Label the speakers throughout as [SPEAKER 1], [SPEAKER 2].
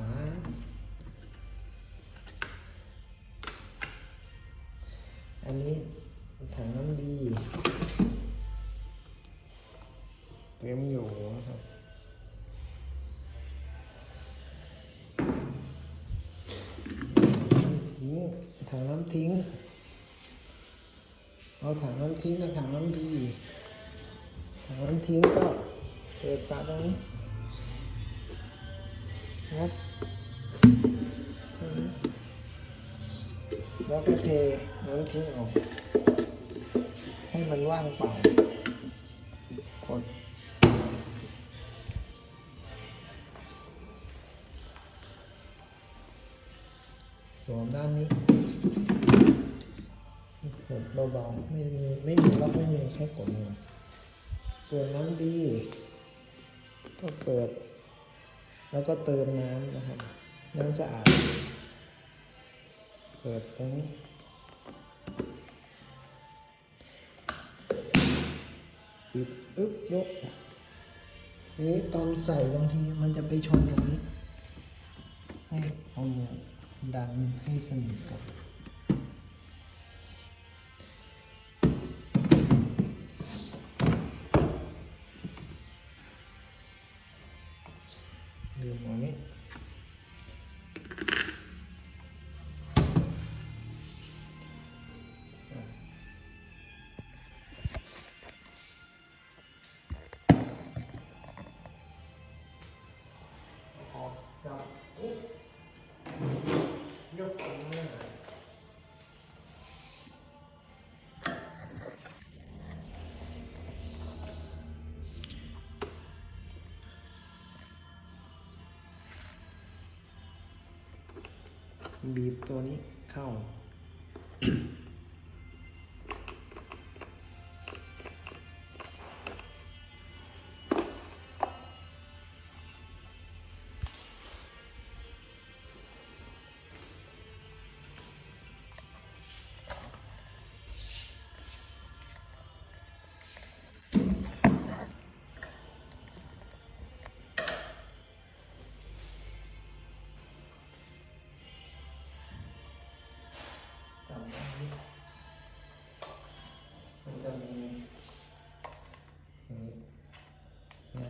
[SPEAKER 1] า อันนี้ถังน้ำดีเต็มอยู่นะครับถังน้ำทิ้งถังน้ำทิ้ง เอาถังน้ำทิ้งกับถังน้ำดีถังน้ำทิ้งก็เปิดฝาตรงนี้ แล้วก็เทน้ำทิ้งออก ให้มันว่างเปล่ากดสวมด้านนี้กดเบาๆ ไม่มีไม่มีล็อกไม่มีแค่กดมือส่วนน้ำดี ก็เปิด แล้วก็เติมน้ำนะครับ น้ำสะอาด เปิดตรงนี้ ปิดอึ๊บยกนี้ตอนใส่บางทีมันจะไปชนตรงนี้ ให้เอามือดันให้สนิทก่อน บีบตัวนี้เข้าจ มันจะมีอย่างนี้นะ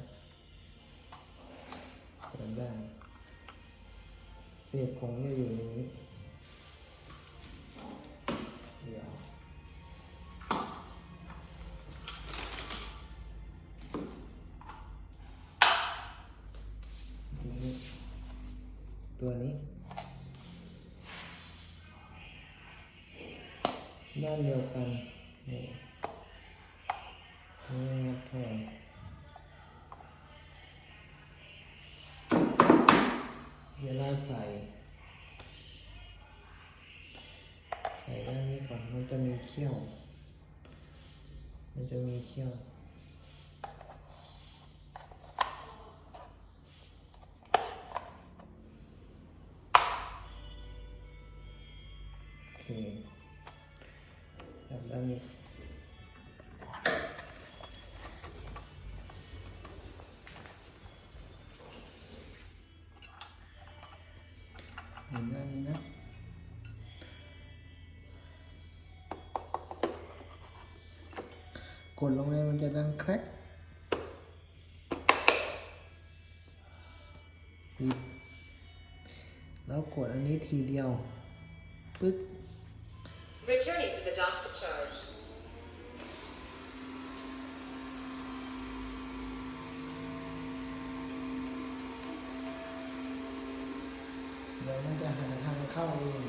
[SPEAKER 1] จำได้ เสียบของจะอยู่ในนี้ เดี๋ยวตัวนี้ ด้านเดียวกันนี่นี่งัดเข้าไปเวลาใส่ ใส่ด้านนี้ก่อนมันจะมีเขี้ยว มันจะมีเขี้ยว แบบด้านนี้เห็นด้านนี้นะกดลงไปมันจะดังแครกปิดแล้วกดอันนี้ทีเดียวปึ๊ก
[SPEAKER 2] Returning to the doctor charge.
[SPEAKER 1] เดี๋ยวมันจะหาทางเข้าเอง